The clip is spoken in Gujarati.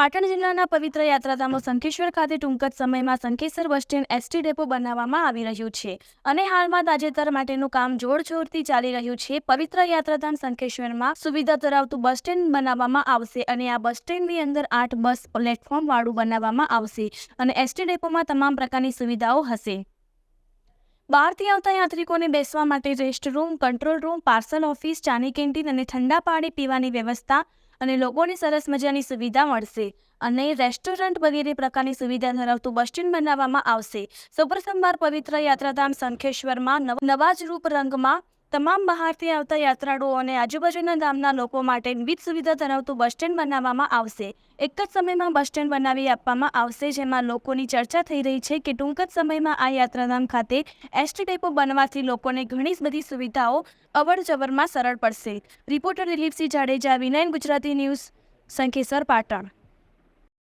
પાટણ જિલ્લાના પવિત્ર યાત્રાધામો સંખેશ્વર ખાતે ટૂંક જ સમયમાં Shankheshwar bus stand ST depot બનાવવામાં આવી રહ્યું છે અને હાલમાં તાજેતર માટેનું કામ જોરશોરથી ચાલી રહ્યું છે. પવિત્ર યાત્રાધામ શંખેશ્વરમાં સુવિધા ધરાવતું બસ સ્ટેન્ડ બનાવવામાં આવશે અને આ બસ સ્ટેન્ડની અંદર આઠ બસ પ્લેટફોર્મ વાળું બનાવવામાં આવશે અને એસટી ડેપોમાં તમામ પ્રકારની સુવિધાઓ હશે. બહારથી આવતા યાત્રિકોને બેસવા માટે rest room, control room, parcel office, ચાની કેન્ટીન અને ઠંડા પાણી પીવાની વ્યવસ્થા અને લોકોને સરસ મજાની સુવિધા મળશે. અને રેસ્ટોરન્ટ વગેરે પ્રકારની સુવિધા ધરાવતું બસ સ્ટેન્ડ બનાવવામાં આવશે. સૌપ્રથમવાર પવિત્ર યાત્રાધામ શંખેશ્વરમાં નવ- જ રૂપ રંગમાં તમામ બહારથી આવતા યાત્રાળુઓ અને આજુબાજુના ગામના લોકો માટે વિવિધ સુવિધા ધરાવતું બસ સ્ટેન્ડ બનાવવામાં આવશે. એક જ સમયમાં બસ સ્ટેન્ડ બનાવી આપવામાં આવશે, જેમાં લોકોની ચર્ચા થઈ રહી છે કે ટૂંક જ સમયમાં આ યાત્રાધામ ખાતે એસટી ડેપો બનવાથી લોકોને ઘણી બધી સુવિધાઓ અવર જવરમાં સરળ પડશે. રિપોર્ટર દિલીપસિંહ જાડેજા, વિનાયન ગુજરાતી ન્યૂઝ સંખેસર પાટણ.